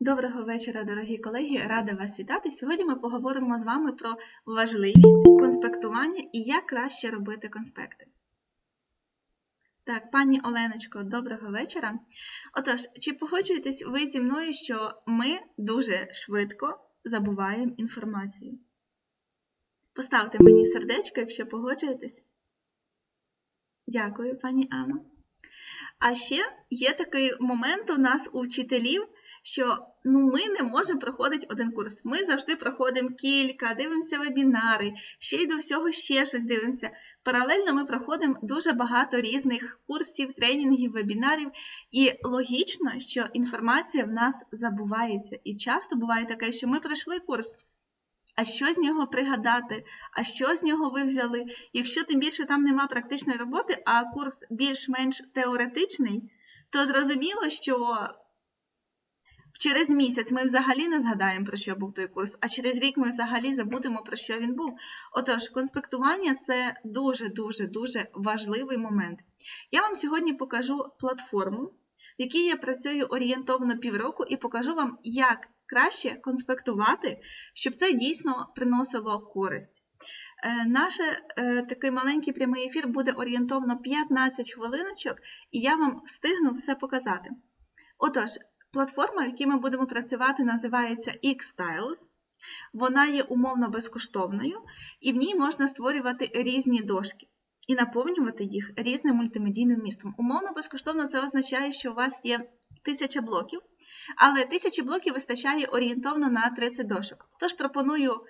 Доброго вечора, дорогі колеги! Рада вас вітати. Сьогодні ми поговоримо з вами про важливість конспектування і як краще робити конспекти. Так, пані Оленочко, доброго вечора. Отож, чи погоджуєтесь ви зі мною, що ми дуже швидко забуваємо інформацію? Поставте мені сердечко, якщо погоджуєтесь. Дякую, пані Анно. А ще є такий момент у нас у вчителів, що ну, ми не можемо проходити один курс. Ми завжди проходимо кілька, дивимося вебінари, ще й до всього ще щось дивимося. Паралельно ми проходимо дуже багато різних курсів, тренінгів, вебінарів, і логічно, що інформація в нас забувається. І часто буває таке, що ми пройшли курс. А що з нього пригадати, а що з нього ви взяли? Якщо тим більше там нема практичної роботи, а курс більш-менш теоретичний, то зрозуміло, що через місяць ми взагалі не згадаємо, про що був той курс, а через рік ми взагалі забудемо, про що він був. Отож, конспектування це дуже-дуже дуже важливий момент. Я вам сьогодні покажу платформу, в якій я працюю орієнтовно півроку, і покажу вам, як краще конспектувати, щоб це дійсно приносило користь. Е, Наш е, такий маленький прямий ефір буде орієнтовно 15 хвилиночок, і я вам встигну все показати. Отож, платформа, в якій ми будемо працювати, називається Xtiles. Вона є умовно безкоштовною, і в ній можна створювати різні дошки і наповнювати їх різним мультимедійним містом. Умовно безкоштовно це означає, що у вас є тисяча блоків, але тисячі блоків вистачає орієнтовно на 30 дошок. Тож пропоную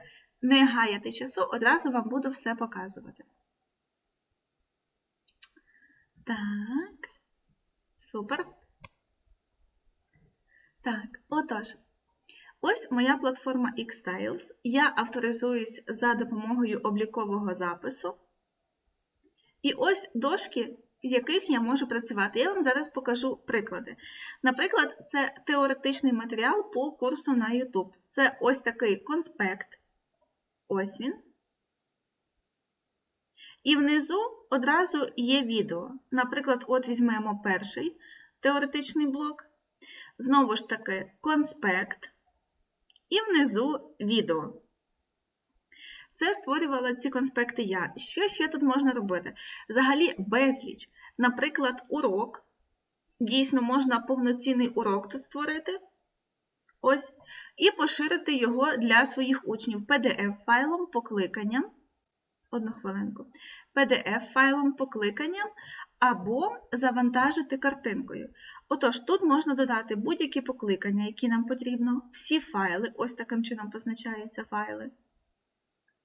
не гаяти часу, одразу вам буду все показувати. Так, супер. Так, отож, ось моя платформа Xtiles. Я авторизуюсь за допомогою облікового запису. І ось дошки, в яких я можу працювати. Я вам зараз покажу приклади. Наприклад, це теоретичний матеріал по курсу на YouTube. Це ось такий конспект. Ось він. І внизу одразу є відео. Наприклад, от візьмемо перший теоретичний блок. Знову ж таки, конспект. І внизу відео. Це створювала ці конспекти я. Що ще тут можна робити? Взагалі безліч. Наприклад, урок. Дійсно, можна повноцінний урок тут створити. Ось. І поширити його для своїх учнів PDF-файлом покликанням. Одну хвилинку. PDF-файлом покликанням або завантажити картинкою. Отож, тут можна додати будь-які покликання, які нам потрібно, всі файли, ось таким чином позначаються файли,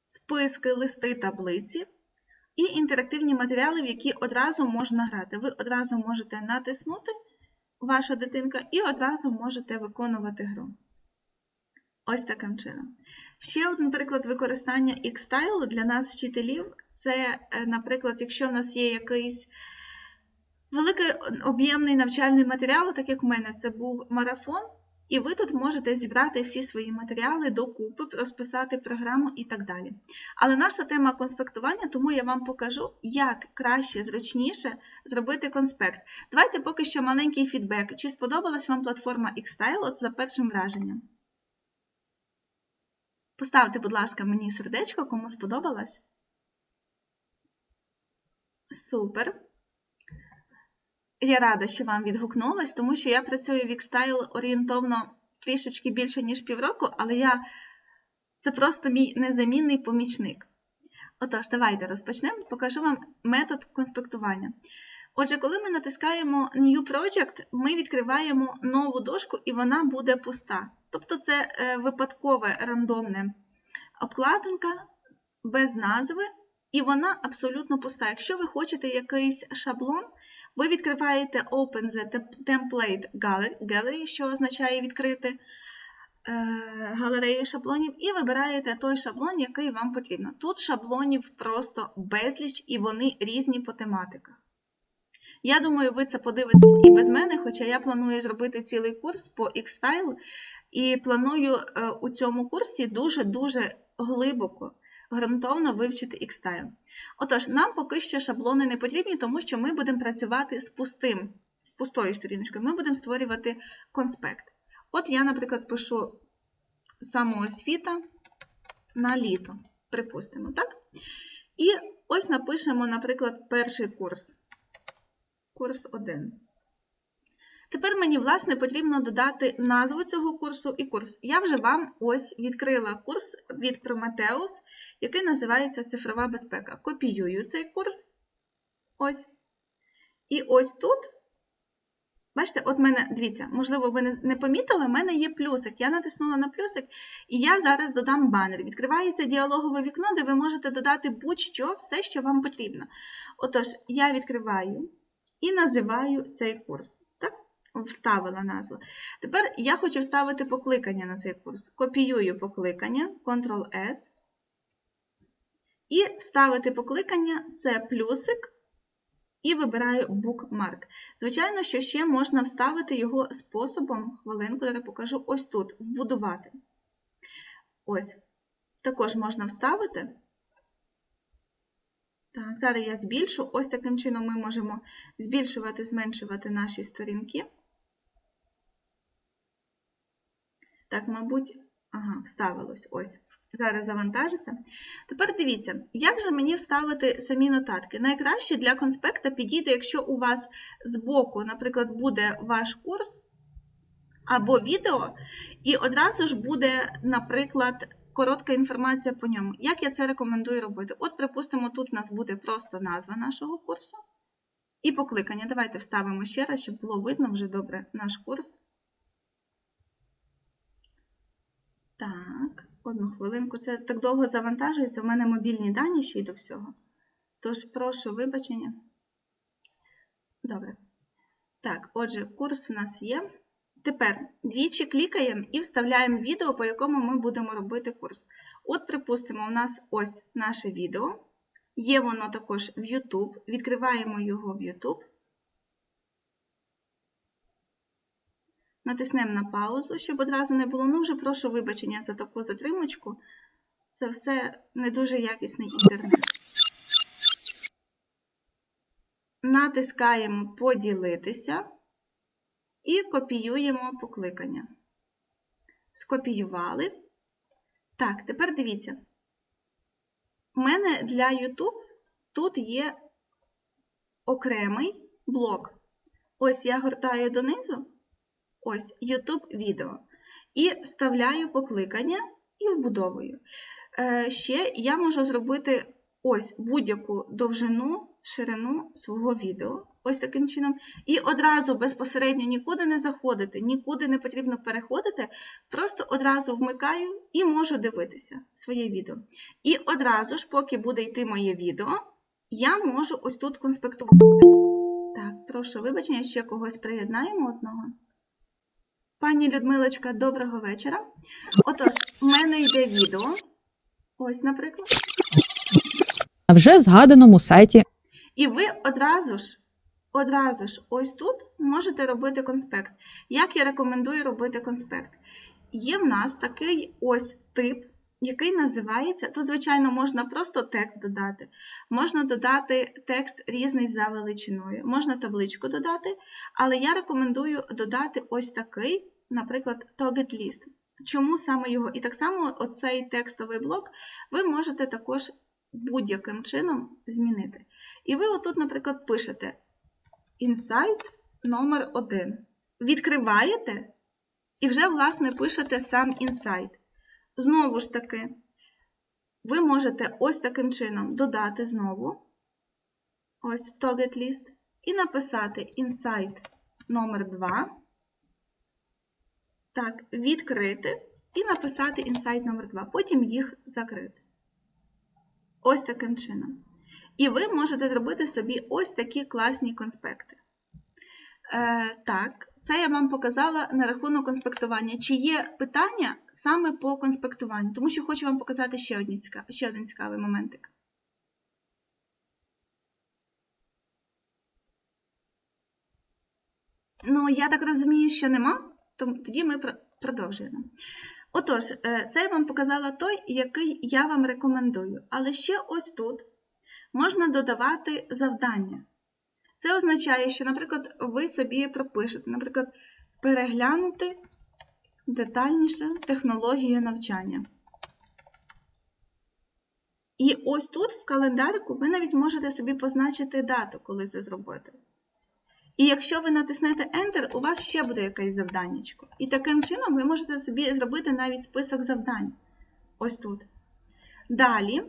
списки, листи, таблиці і інтерактивні матеріали, в які одразу можна грати. Ви одразу можете натиснути ваша дитинка і одразу можете виконувати гру. Ось таким чином. Ще один приклад використання Xstyle для нас, вчителів, це, наприклад, якщо в нас є якийсь великий об'ємний навчальний матеріал, так як в мене це був марафон, і ви тут можете зібрати всі свої матеріали докупи, розписати програму і так далі. Але наша тема конспектування, тому я вам покажу, як краще, зручніше зробити конспект. Давайте поки що маленький фідбек. Чи сподобалась вам платформа Xstyle от за першим враженням? Поставте, будь ласка, мені сердечко, кому сподобалось. Супер. Я рада, що вам відгукнулось, тому що я працюю в Xstyle орієнтовно трішечки більше, ніж півроку, але я... це просто мій незамінний помічник. Отож, давайте розпочнемо, покажу вам метод конспектування. Отже, коли ми натискаємо New Project, ми відкриваємо нову дошку і вона буде пуста. Тобто це випадкове рандомне обкладинка без назви, і вона абсолютно пуста. Якщо ви хочете якийсь шаблон, ви відкриваєте Open the Template Gallery, що означає відкрити галереї шаблонів, і вибираєте той шаблон, який вам потрібно. Тут шаблонів просто безліч, і вони різні по тематиках. Я думаю, ви це подивитесь і без мене, хоча я планую зробити цілий курс по Xstyle, і планую у цьому курсі дуже-дуже глибоко, ґрунтовно вивчити Xstyle. Отож, нам поки що шаблони не потрібні, тому що ми будемо працювати з пустим, з пустою сторіночкою. Ми будемо створювати конспект. От я, наприклад, пишу самоосвіта на літо, припустимо, так? І ось напишемо, наприклад, перший курс. Курс 1. Тепер мені, власне, потрібно додати назву цього курсу і курс. Я вже вам ось відкрила курс від Prometheus, який називається Цифрова безпека. Копіюю цей курс. Ось. І ось тут, бачите, от мене, дивіться, можливо, ви не, помітили, в мене є плюсик. Я натиснула на плюсик, і я зараз додам банер. Відкривається діалогове вікно, де ви можете додати будь-що, все, що вам потрібно. Отож, я відкриваю і називаю цей курс. Вставила назву. Тепер я хочу вставити покликання на цей курс. Копіюю покликання, Ctrl-S. І вставити покликання це плюсик, і вибираю Bookmark. Звичайно, що ще можна вставити його способом, хвилинку, я покажу ось тут, вбудувати. Ось. Також можна вставити. Так, зараз я збільшу. Ось таким чином ми можемо збільшувати, зменшувати наші сторінки. Так, мабуть, ага, вставилось ось. Зараз завантажиться. Тепер дивіться, як же мені вставити самі нотатки? Найкраще для конспекта підійде, якщо у вас збоку, наприклад, буде ваш курс або відео, і одразу ж буде, наприклад, коротка інформація по ньому. Як я це рекомендую робити? От, припустимо, тут у нас буде просто назва нашого курсу і покликання. Давайте вставимо ще раз, щоб було видно вже добре наш курс. Так, одну хвилинку. Це так довго завантажується. У мене мобільні дані ще й до всього. Тож, прошу вибачення. Добре. Так, отже, курс в нас є. Тепер двічі клікаємо і вставляємо відео, по якому ми будемо робити курс. От, припустимо, у нас ось наше відео. Є воно також в YouTube. Відкриваємо його в YouTube. Натиснемо на паузу, щоб одразу не було. Ну, вже прошу вибачення за таку затримочку. Це все не дуже якісний інтернет. Натискаємо Поділитися і копіюємо покликання. Скопіювали. Так, тепер дивіться. У мене для YouTube тут є окремий блок. Ось я гортаю донизу. Ось YouTube відео. І вставляю покликання і вбудовую. Е, ще я можу зробити ось будь-яку довжину, ширину свого відео. Ось таким чином. І одразу безпосередньо нікуди не заходити, нікуди не потрібно переходити. Просто одразу вмикаю і можу дивитися своє відео. І одразу ж, поки буде йти моє відео, я можу ось тут конспектувати. Так, прошу вибачення, ще когось приєднаємо одного. Пані Людмилочка, доброго вечора. Отож, у мене йде відео. Ось, наприклад. на вже згаданому сайті І ви одразу ж, одразу ж, ось тут можете робити конспект. Як я рекомендую робити конспект? Є в нас такий ось тип, який називається, то, звичайно, можна просто текст додати, можна додати текст різний за величиною, можна табличку додати, але я рекомендую додати ось такий, наприклад, target list. Чому саме його? І так само оцей текстовий блок ви можете також будь-яким чином змінити. І ви отут, наприклад, пишете insight номер 1 Відкриваєте і вже, власне, пишете сам insight. Знову ж таки, ви можете ось таким чином додати знову ось в target list і написати insight номер 2 Так, відкрити і написати insight номер 2 потім їх закрити. Ось таким чином. І ви можете зробити собі ось такі класні конспекти. Е, так, це я вам показала на рахунок конспектування. Чи є питання саме по конспектуванню? Тому що хочу вам показати ще, одні ще один цікавий моментик. Ну, я так розумію, що нема, тоді ми продовжуємо. Отож, е, це я вам показала той, який я вам рекомендую. Але ще ось тут можна додавати завдання. Це означає, що, наприклад, ви собі пропишете, наприклад, переглянути детальніше технологію навчання. І ось тут в календарику ви навіть можете собі позначити дату, коли це зробити. І якщо ви натиснете Enter, у вас ще буде якесь завданнячко. І таким чином ви можете собі зробити навіть список завдань. Ось тут. Далі.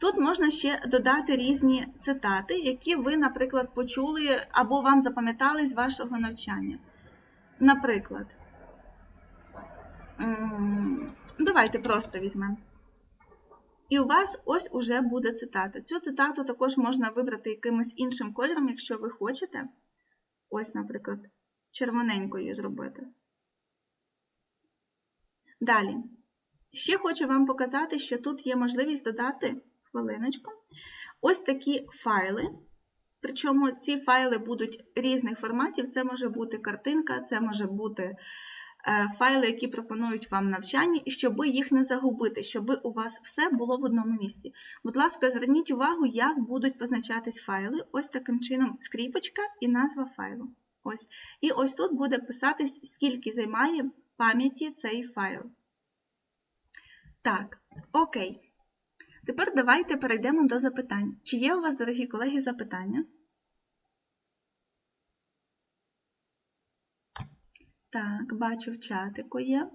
Тут можна ще додати різні цитати, які ви, наприклад, почули або вам запам'ятали з вашого навчання. Наприклад, давайте просто візьмемо. І у вас ось уже буде цитата. Цю цитату також можна вибрати якимось іншим кольором, якщо ви хочете. Ось, наприклад, червоненькою зробити. Далі. Ще хочу вам показати, що тут є можливість додати хвилиночку. Ось такі файли. Причому ці файли будуть різних форматів. Це може бути картинка, це може бути файли, які пропонують вам навчання, і щоб їх не загубити, щоб у вас все було в одному місці. Будь ласка, зверніть увагу, як будуть позначатись файли. Ось таким чином скріпочка і назва файлу. Ось. І ось тут буде писатись, скільки займає пам'яті цей файл. Так, окей. Тепер давайте перейдемо до запитань. Чи є у вас, дорогі колеги, запитання? Так, бачу в чатику є.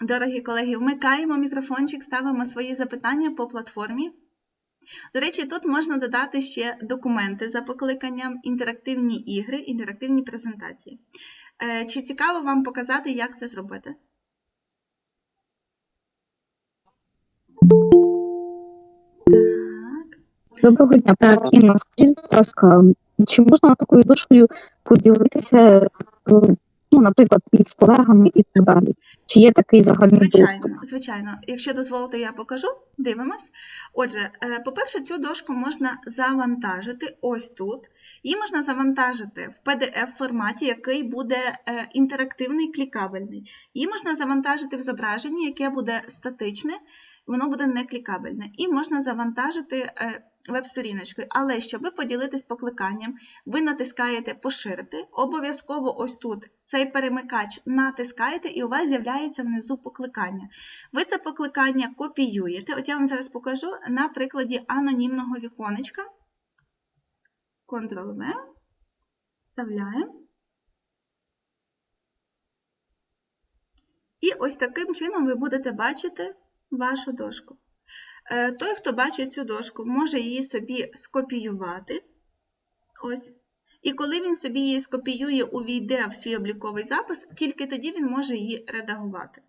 Дорогі колеги, вмикаємо мікрофончик, ставимо свої запитання по платформі. До речі, тут можна додати ще документи за покликанням, інтерактивні ігри, інтерактивні презентації. Е, Чи цікаво вам показати, як це зробити? Доброго дня, Так. Інна. Скажіть, будь ласка, чи можна такою дошкою поділитися, е, ну, наприклад, із колегами і так далі? Чи є такий загальний доступ? Звичайно, звичайно. Якщо дозволите, я покажу. Дивимось. Отже, е, по-перше, цю дошку можна завантажити ось тут. Її можна завантажити в PDF-форматі, який буде е, інтерактивний, клікабельний. Її можна завантажити в зображенні, яке буде статичне, воно буде не клікабельне. І можна завантажити е, веб-сторіночкою. Але щоб поділитись покликанням, ви натискаєте Поширити. Обов'язково ось тут цей перемикач натискаєте, і у вас з'являється внизу покликання. Ви це покликання копіюєте. От я вам зараз покажу на прикладі анонімного віконечка. Ctrl-V. Вставляємо. І ось таким чином ви будете бачити вашу дошку. Е, Той, хто бачить цю дошку, може її собі скопіювати. Ось. І коли він собі її скопіює, увійде в свій обліковий запис, тільки тоді він може її редагувати.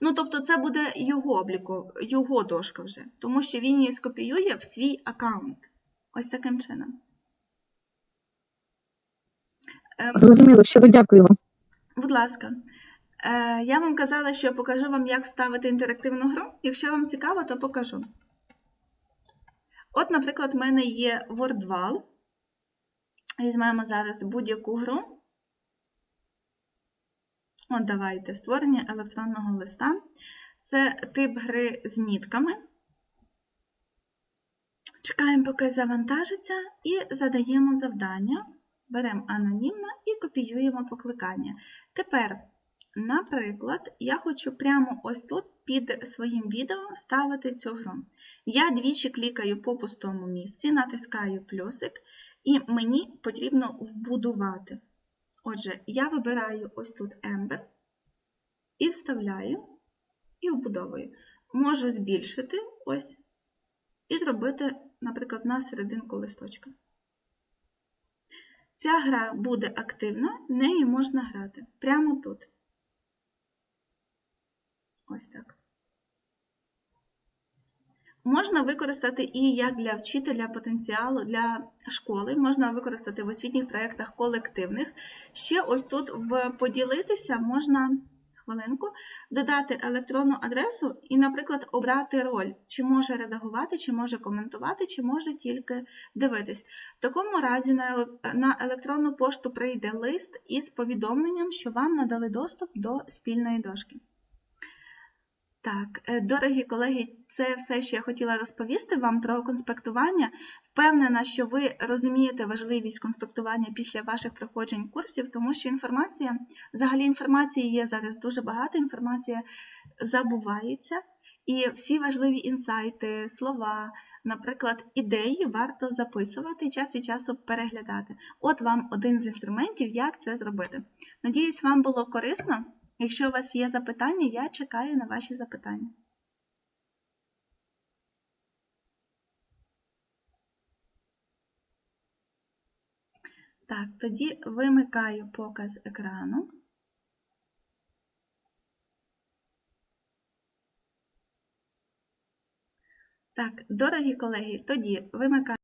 Ну, тобто, це буде його обліку, його дошка вже, тому що він її скопіює в свій аккаунт. Ось таким чином. Е, Зрозуміло, щиро дякую вам. Будь ласка. Е, Я вам казала, що покажу вам, як вставити інтерактивну гру. Якщо вам цікаво, то покажу. От, наприклад, в мене є WordWall. Візьмемо зараз будь-яку гру. От, давайте, створення електронного листа. Це тип гри з мітками. Чекаємо, поки завантажиться, і задаємо завдання. Беремо анонімно і копіюємо покликання. Тепер, наприклад, я хочу прямо ось тут під своїм відео вставити цю гру. Я двічі клікаю по пустому місці, натискаю плюсик, і мені потрібно вбудувати. Отже, я вибираю ось тут Ember і вставляю, і вбудовую. Можу збільшити ось і зробити, наприклад, на серединку листочка. Ця гра буде активна, в неї можна грати прямо тут. Ось так. Можна використати і як для вчителя потенціалу для школи, можна використати в освітніх проєктах колективних. Ще ось тут в поділитися можна хвилинку, додати електронну адресу і, наприклад, обрати роль, чи може редагувати, чи може коментувати, чи може тільки дивитись. В такому разі на електронну пошту прийде лист із повідомленням, що вам надали доступ до спільної дошки. Так, е, дорогі колеги, це все, що я хотіла розповісти вам про конспектування. Впевнена, що ви розумієте важливість конспектування після ваших проходжень курсів, тому що інформація, взагалі інформації є зараз дуже багато, інформація забувається, і всі важливі інсайти, слова, наприклад, ідеї варто записувати і час від часу переглядати. От вам один з інструментів, як це зробити. Надіюсь, вам було корисно. Якщо у вас є запитання, я чекаю на ваші запитання. Так, тоді вимикаю показ екрану. Так, дорогі колеги, тоді вимикаю.